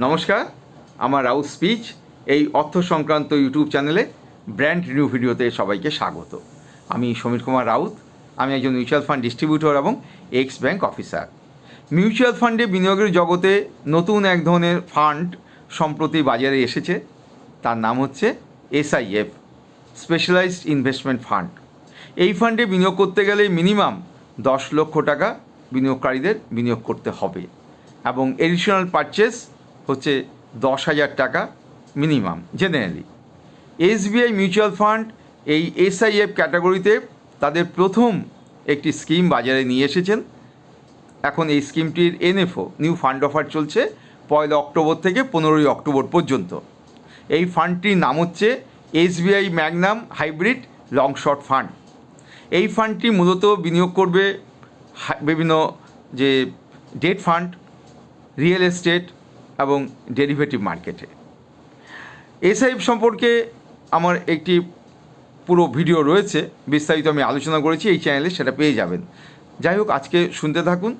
নমস্কার, আমার রাউত স্পিচ। এই অর্থ সংক্রান্ত ইউটিউব চ্যানেলে ব্র্যান্ড নিউ ভিডিওতে সবাইকে স্বাগত। আমি সমীর কুমার রাউত, আমি একজন মিউচুয়াল ফান্ড ডিস্ট্রিবিউটর এবং এক্স ব্যাংক অফিসার। মিউচুয়াল ফান্ডে বিনিয়োগের জগতে নতুন এক ধরনের ফান্ড সম্প্রতি বাজারে এসেছে। তার নাম হচ্ছে এসআইএফ স্পেশালাইজড ইনভেস্টমেন্ট ফান্ড। এই ফান্ডে বিনিয়োগ করতে গেলে মিনিমাম দশ লক্ষ টাকা বিনিয়োগকারীদের বিনিয়োগ করতে হবে এবং এডিশনাল পারচেস হচ্ছে দশ হাজার টাকা minimum generally SBI mutual fund এই এসআইএফ ক্যাটাগরিতে তাদের প্রথম একটি স্কিম বাজারে নিয়ে এসেছেন। এখন এই স্কিমটির এনএফও, নিউ ফান্ড অফার চলছে পয়লা অক্টোবর থেকে পনেরোই অক্টোবর পর্যন্ত। এই ফান্ডটির নাম হচ্ছে SBI Magnum hybrid long short fund. এই ফান্ডটি মূলত বিনিয়োগ করবে বিভিন্ন যে ডেট ফান্ড, রিয়েল এস্টেট এবং ডেরিভেটিভ মার্কেটে। এসআইএফ সম্পর্কে আমার একটি পুরো ভিডিও রয়েছে, বিস্তারিত আমি আলোচনা করেছি, এই চ্যানেলে সেটা পেয়ে যাবেন। যাই হোক, আজকে শুনতে থাকুন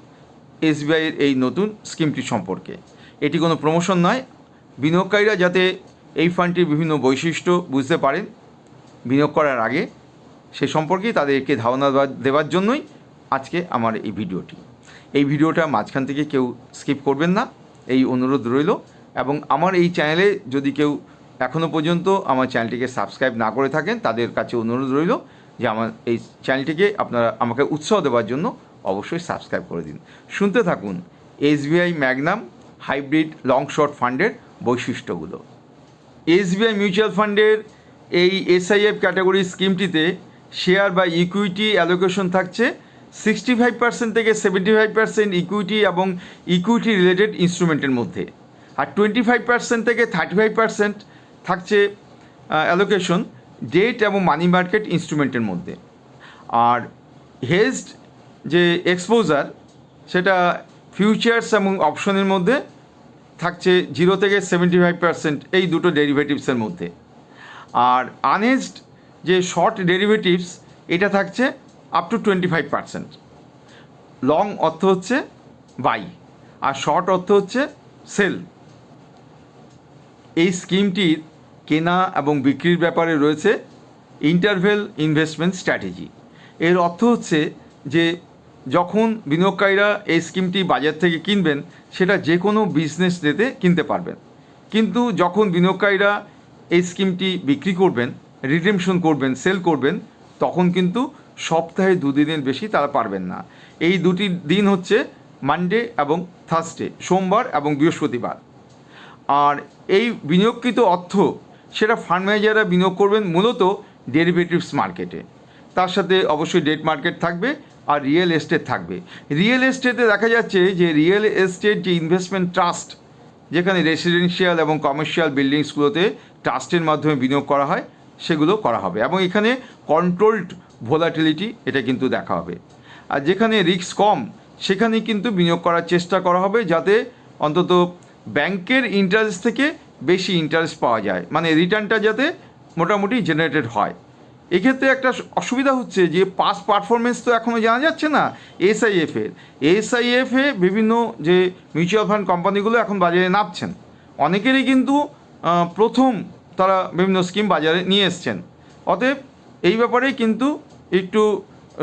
এসবিআইয়ের এই নতুন স্কিমটি সম্পর্কে। এটি কোনো প্রমোশন নয়। বিনিয়োগকারীরা যাতে এই ফান্ডটির বিভিন্ন বৈশিষ্ট্য বুঝতে পারেন, বিনিয়োগ করার আগে সে সম্পর্কেই তাদেরকে ধারণা দেওয়া- দেওয়ার জন্যই আজকে আমার এই ভিডিওটি। এই ভিডিওটা মাঝখান থেকে কেউ স্কিপ করবেন না। এই অনুরোধ রইল এবং আমার এই চ্যানেলে যদি কেউ এখনও পর্যন্ত আমার চ্যানেলটিকে সাবস্ক্রাইব না করে থাকেন, তাদের কাছে অনুরোধ রইল যে আমার এই চ্যানেলটিকে আপনারা আমাকে উৎসাহ দেওয়ার জন্য অবশ্যই সাবস্ক্রাইব করে দিন। শুনতে থাকুন SBI Magnum hybrid long short ফান্ডের বৈশিষ্ট্যগুলো। এসবিআই মিউচুয়াল ফান্ডের এই এসআইএফ ক্যাটাগরি স্কিমটিতে শেয়ার বা ইকুইটি অ্যালোকেশন থাকছে সিক্সটি ফাইভ পার্সেন্ট থেকে সেভেন্টি ফাইভ পার্সেন্ট ইকুইটি এবং ইকুইটি রিলেটেড ইনস্ট্রুমেন্টের মধ্যে। আর টোয়েন্টি ফাইভ পার্সেন্ট থেকে থার্টি ফাইভ পার্সেন্ট থাকছে অ্যালোকেশন ডেট এবং মানি মার্কেট ইনস্ট্রুমেন্টের মধ্যে। আর হেজড যে এক্সপোজার সেটা ফিউচার্স এবং অপশনের মধ্যে থাকছে জিরো থেকে সেভেন্টি ফাইভ পার্সেন্ট এই দুটো ডেরিভেটিভসের মধ্যে। আর আনহেজড যে শর্ট ডেরিভেটিভস এটা থাকছে up to twenty five percent long অর্থ হচ্ছে বাই আর শর্ট অর্থ হচ্ছে সেল এই স্কিমটির কেনা এবং বিক্রির ব্যাপারে রয়েছে ইন্টারভেল ইনভেস্টমেন্ট স্ট্র্যাটেজি এর অর্থ হচ্ছে যে যখন বিনিয়োগকারীরা এই স্কিমটি বাজার থেকে কিনবেন, সেটা যে কোনো বিজনেস ডেতে কিনতে পারবেন। কিন্তু যখন বিনিয়োগকারীরা এই স্কিমটি বিক্রি করবেন রিডেমশন করবেন সেল করবেন, তখন কিন্তু সপ্তাহে দুদিনের বেশি তারা পারবেন না। এই দুটি দিন হচ্ছে মানডে এবং থার্সডে সোমবার এবং বৃহস্পতিবার। আর এই বিনিয়োগকৃত অর্থ সেটা ফান্ড ম্যানেজাররা বিনিয়োগ করবেন মূলত ডেরিভেটিভস মার্কেটে তার সাথে অবশ্যই ডেট মার্কেট থাকবে আর রিয়েল এস্টেট থাকবে। রিয়েল এস্টেটে দেখা যাচ্ছে যে রিয়েল এস্টেট যে ইনভেস্টমেন্ট ট্রাস্ট যেখানে রেসিডেন্সিয়াল এবং কমার্শিয়াল বিল্ডিংসগুলোতে ট্রাস্টের মাধ্যমে বিনিয়োগ করা হয় সেগুলো করা হবে। এবং এখানে কন্ট্রোলড ভোলাটিলিটি এটা কিন্তু দেখা হবে। আর যেখানে রিস্ক কম, সেখানে কিন্তু বিনিয়োগ করার চেষ্টা করা হবে যাতে অন্তত ব্যাংকের ইন্টারেস্ট থেকে বেশি ইন্টারেস্ট পাওয়া যায়। মানে রিটার্নটা যাতে মোটামুটি জেনারেটেড হয়। এক্ষেত্রে একটা অসুবিধা হচ্ছে যে পাস পারফরমেন্স তো এখনও জানা যাচ্ছে না এসআইএফের এসআইএফে বিভিন্ন যে মিউচুয়াল ফান্ড কোম্পানিগুলো এখন বাজারে নামছেন। অনেকেরই কিন্তু প্রথম তারা বিভিন্ন স্কিম বাজারে নিয়ে এসছেন। অতএব এই ব্যাপারে কিন্তু একটু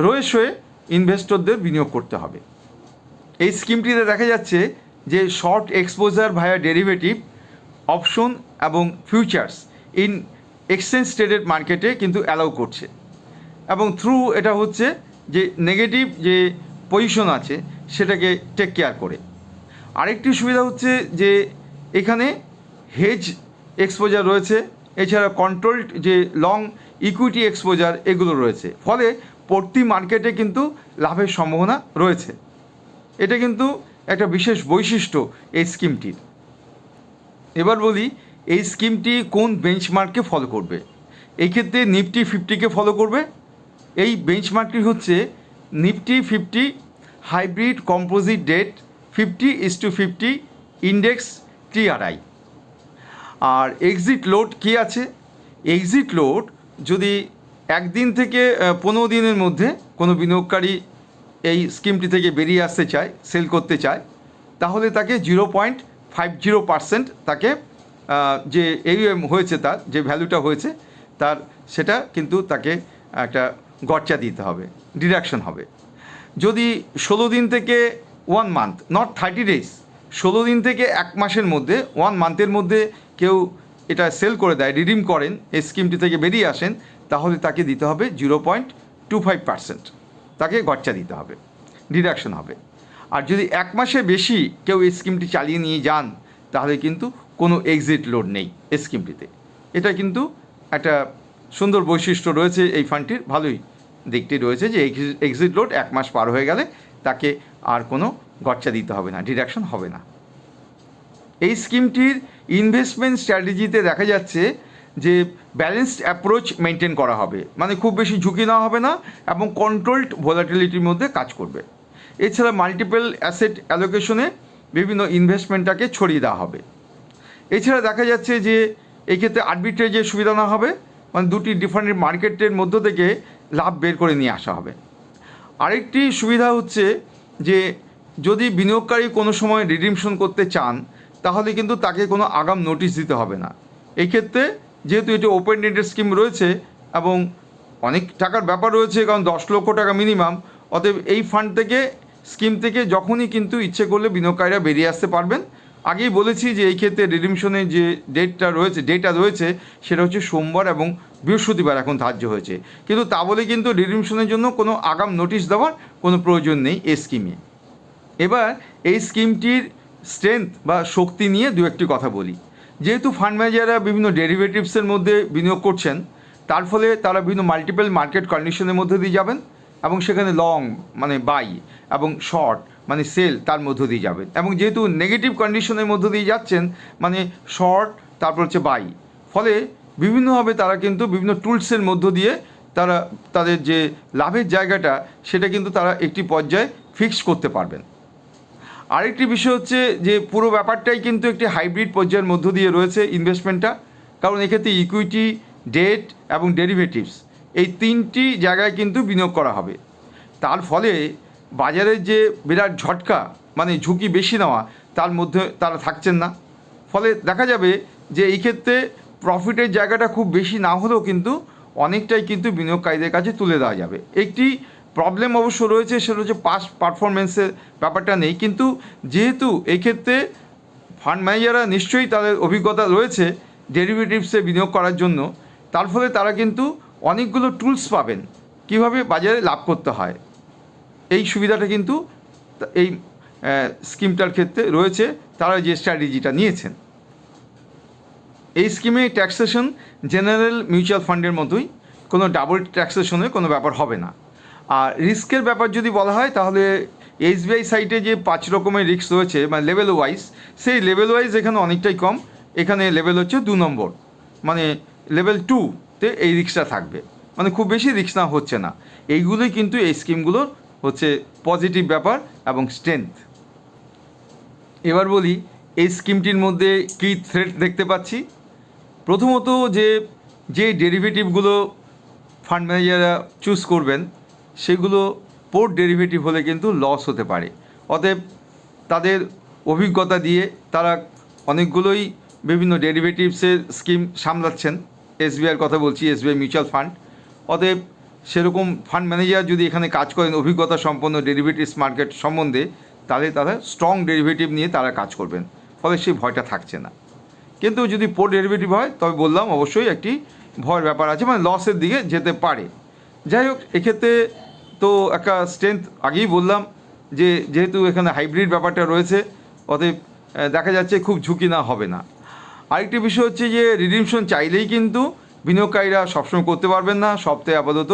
রয়ে শয়ে ইনভেস্টরদের বিনিয়োগ করতে হবে। এই স্কিমটিতে দেখা যাচ্ছে যে short exposure via derivative option এবং ফিউচার্স ইন এক্সচেঞ্জ ট্রেডেড মার্কেটে কিন্তু অ্যালাউ করছে। এবং থ্রু এটা হচ্ছে যে নেগেটিভ যে পজিশন আছে, সেটাকে টেক কেয়ার করে। আরেকটি সুবিধা হচ্ছে যে এখানে হেজ এক্সপোজার রয়েছে, এছাড়া কন্ট্রোলড যে লং ইকুইটি এক্সপোজার এগুলো রয়েছে। ফলে প্রতি মার্কেটে কিন্তু লাভের সম্ভাবনা রয়েছে। এটা কিন্তু একটা বিশেষ বৈশিষ্ট্য এই স্কিমটির এবার বলি, এই স্কিমটি কোন বেঞ্চমার্ককে ফলো করবে? এই ক্ষেত্রে নিফটি ফিফটিকে ফলো করবে। এই বেঞ্চমার্কটি হচ্ছে Nifty fifty hybrid composite debt fifty is to fifty index TRI R exit load কী আছে? এক্সিট লোড যদি একদিন থেকে পনেরো দিনের মধ্যে কোনো বিনিয়োগকারী এই স্কিমটি থেকে বেরিয়ে আসতে চায় সেল করতে চায়, তাহলে তাকে zero point five zero percent তাকে যে এইএম হয়েছে তার, যে ভ্যালুটা হয়েছে তার, সেটা কিন্তু তাকে একটা গচ্চা দিতে হবে ডিডাকশন হবে। যদি ষোলো দিন থেকে one month not thirty days ষোলো দিন থেকে এক মাসের মধ্যে ওয়ান মান্থের মধ্যে কেউ এটা সেল করে দেয় রিডিম করেন, এই স্কিমটি থেকে বেরিয়ে আসেন, তাহলে তাকে দিতে হবে zero point two five percent তাকে গচ্চা দিতে হবে ডিডাকশন হবে। আর যদি এক মাসে বেশি কেউ এই স্কিমটি চালিয়ে নিয়ে যান, তাহলে কিন্তু কোনো এক্সিট লোড নেই এই স্কিমটিতে এটা কিন্তু একটা সুন্দর বৈশিষ্ট্য রয়েছে এই ফান্ডটির ভালোই দিকটি রয়েছে যে এক্সিট লোড এক মাস পার হয়ে গেলে তাকে আর কোনো গচ্চা দিতে হবে না ডিডাকশন হবে না। এই স্কিমটির ইনভেস্টমেন্ট স্ট্র্যাটেজিতে দেখা যাচ্ছে যে ব্যালেন্সড অ্যাপ্রোচ মেনটেন করা হবে। মানে খুব বেশি ঝুঁকি নেওয়া হবে না এবং কন্ট্রোলড ভোলাটিলিটির মধ্যে কাজ করবে। এছাড়া মাল্টিপল অ্যাসেট অ্যালোকেশনে বিভিন্ন ইনভেস্টমেন্টটাকে ছড়িয়ে দেওয়া হবে। এছাড়া দেখা যাচ্ছে যে এই ক্ষেত্রে আরবিট্রেজের সুবিধা না হবে। মানে দুটি ডিফারেন্ট মার্কেটের মধ্য থেকে লাভ বের করে নিয়ে আসা হবে। আরেকটি সুবিধা হচ্ছে যে যদি বিনিয়োগকারী কোনো সময় রিডিমশন করতে চান, তাহলে কিন্তু তাকে কোনো আগাম নোটিশ দিতে হবে না। এই ক্ষেত্রে যেহেতু এটি ওপেন ডেটের স্কিম রয়েছে এবং অনেক টাকার ব্যাপার রয়েছে, কারণ দশ লক্ষ টাকা মিনিমাম, অতএব এই ফান্ড থেকে, স্কিম থেকে যখনই কিন্তু ইচ্ছে করলে বিনিয়োগকারীরা বেরিয়ে আসতে পারবেন। আগেই বলেছি যে এই ক্ষেত্রে রিডিমশনের যে ডেটটা রয়েছে ডেটটা রয়েছে, সেটা হচ্ছে সোমবার এবং বৃহস্পতিবার এখন ধার্য হয়েছে। কিন্তু তা বলে কিন্তু রিডিমশনের জন্য কোনো আগাম নোটিশ দেওয়ার কোনো প্রয়োজন নেই এই স্কিমে। এবার এই স্কিমটির স্ট্রেংথ বা শক্তি নিয়ে দু একটি কথা বলি। যেহেতু ফান্ড ম্যানেজাররা বিভিন্ন ডেরিভেটিভসের মধ্যে বিনিয়োগ করছেন, তার ফলে তারা বিভিন্ন মাল্টিপল মার্কেট কন্ডিশনের মধ্যে দিয়ে যাবেন এবং সেখানে লং মানে বাই এবং শর্ট মানে সেল তার মধ্য দিয়ে যাবেন। এবং যেহেতু নেগেটিভ কন্ডিশনের মধ্য দিয়ে যাচ্ছেন মানে শর্ট তারপর হচ্ছে বাই ফলে বিভিন্নভাবে তারা কিন্তু বিভিন্ন টুলসের মধ্য দিয়ে তারা, তাদের যে লাভের জায়গাটা, সেটা কিন্তু তারা একটি পর্যায়ে ফিক্স করতে পারবেন। আরেকটি বিষয় হচ্ছে যে পুরো ব্যাপারটাই কিন্তু একটি হাইব্রিড পর্যায়ের মধ্য দিয়ে রয়েছে ইনভেস্টমেন্টটা কারণ এক্ষেত্রে ইকুইটি ডেট এবং ডেরিভেটিভস এই তিনটি জায়গায় কিন্তু বিনিয়োগ করা হবে। তার ফলে বাজারের যে বিরাট ঝটকা মানে ঝুঁকি বেশি নেওয়া, তার মধ্যে তারা থাকছেন না। ফলে দেখা যাবে যে এই ক্ষেত্রে প্রফিটের জায়গাটা খুব বেশি না হলেও কিন্তু অনেকটাই কিন্তু বিনিয়োগকারীদের কাছে তুলে দেওয়া যাবে। একটি প্রবলেম অবশ্য রয়েছে, সেটা হচ্ছে পাস পারফরমেন্সের ব্যাপারটা নেই। কিন্তু যেহেতু এক্ষেত্রে ফান্ড ম্যানেজাররা নিশ্চয়ই তাদের অভিজ্ঞতা রয়েছে ডেরিভেটিভসে বিনিয়োগ করার জন্য, তার ফলে তারা কিন্তু অনেকগুলো টুলস পাবেন, কীভাবে বাজারে লাভ করতে হয়। এই সুবিধাটা কিন্তু এই স্কিমটার ক্ষেত্রে রয়েছে, তারা যে স্ট্র্যাটেজিটা নিয়েছেন। এই স্কিমে ট্যাক্সেশন জেনারেল মিউচুয়াল ফান্ডের মতোই, কোনো ডাবল ট্যাক্সেশনের কোনো ব্যাপার হবে না। আর রিস্কের ব্যাপার যদি বলা হয়, তাহলে এসবিআই সাইটে যে পাঁচ রকমের রিস্ক রয়েছে মানে লেভেল ওয়াইজ সেই লেভেল ওয়াইজ এখানে অনেকটাই কম। এখানে লেভেল হচ্ছে দু নম্বর। মানে লেভেল টুতে এই রিক্সটা থাকবে। মানে খুব বেশি রিক্স না, হচ্ছে না। এইগুলোই কিন্তু এই স্কিমগুলোর হচ্ছে পজিটিভ ব্যাপার এবং স্ট্রেংথ এবার বলি, এই স্কিমটির মধ্যে কী থ্রেট দেখতে পাচ্ছি? প্রথমত যে যে ডেরিভেটিভগুলো ফান্ড ম্যানেজাররা চুজ করবেন সেগুলো পোর্ট ডেরিভেটিভ হলে কিন্তু লস হতে পারে। অতএব তাদের অভিজ্ঞতা দিয়ে তারা অনেকগুলোই বিভিন্ন ডেরিভেটিভসের স্কিম সামলাচ্ছেন। এসবিআইয়ের কথা বলছি এসবিআই মিউচুয়াল ফান্ড অতএব সেরকম ফান্ড ম্যানেজার যদি এখানে কাজ করেন অভিজ্ঞতা সম্পন্ন ডেরিভেটিভস মার্কেট সম্বন্ধে, তাহলে তারা স্ট্রং ডেরিভেটিভ নিয়ে তারা কাজ করবেন। ফলে সেই ভয়টা থাকছে না। কিন্তু যদি পোর ডেরিভেটিভ হয়, তবে বললাম অবশ্যই একটি ভয়ের ব্যাপার আছে মানে লসের দিকে যেতে পারে। যাই হোক, এক্ষেত্রে তো একটা স্ট্রেংথ আগেই বললাম যে যেহেতু এখানে হাইব্রিড ব্যাপারটা রয়েছে, অতএব দেখা যাচ্ছে খুব ঝুঁকি না, হবে না। আরেকটি বিষয় হচ্ছে যে রিডিমশন চাইলেই কিন্তু বিনিয়োগকারীরা সবসময় করতে পারবেন না। সপ্তাহে আপাতত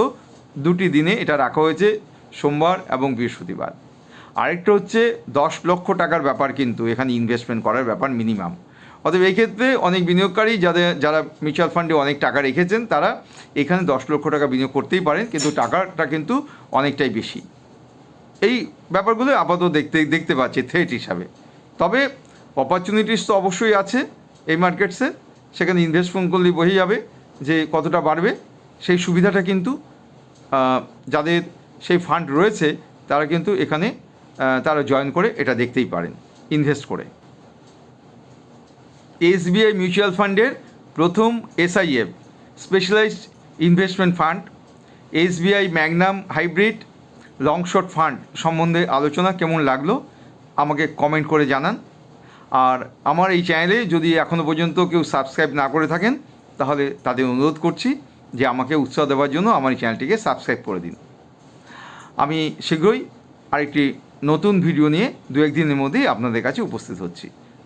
দুটি দিনে এটা রাখা হয়েছে, সোমবার এবং বৃহস্পতিবার। আরেকটা হচ্ছে দশ লক্ষ টাকার ব্যাপার কিন্তু এখানে ইনভেস্টমেন্ট করার ব্যাপার মিনিমাম অতএব এই ক্ষেত্রে অনেক বিনিয়োগকারী যাদের, যারা মিউচুয়াল ফান্ডে অনেক টাকা রেখেছেন, তারা এখানে দশ লক্ষ টাকা বিনিয়োগ করতেই পারেন, কিন্তু টাকাটা কিন্তু অনেকটাই বেশি। এই ব্যাপারগুলো আপাতত দেখতে দেখতে পাচ্ছি থ্রেট হিসাবে। তবে অপরচুনিটিস তো অবশ্যই আছে এই মার্কেটসে সেখানে ইনভেস্টমেন্ট করলে বোঝা যাবে যে কতটা বাড়বে। সেই সুবিধাটা কিন্তু যাদের সেই ফান্ড রয়েছে, তারা কিন্তু এখানে তারা জয়েন করে এটা দেখতেই পারেন ইনভেস্ট করে। এসবিআই মিউচুয়াল ফান্ডের প্রথম SIF, specialised investment fund, SBI Magnum hybrid long short fund সম্বন্ধে আলোচনা কেমন লাগল আমাকে কমেন্ট করে জানান। আর আমার এই চ্যানেলে যদি এখনও পর্যন্ত কেউ সাবস্ক্রাইব না করে থাকেন, তাহলে তাদের অনুরোধ করছি যে আমাকে উৎসাহ দেওয়ার জন্য আমার এই চ্যানেলটিকে সাবস্ক্রাইব করে দিন। আমি শীঘ্রই আরেকটি নতুন ভিডিও নিয়ে দু একদিনের মধ্যেই আপনাদের কাছে উপস্থিত হচ্ছি।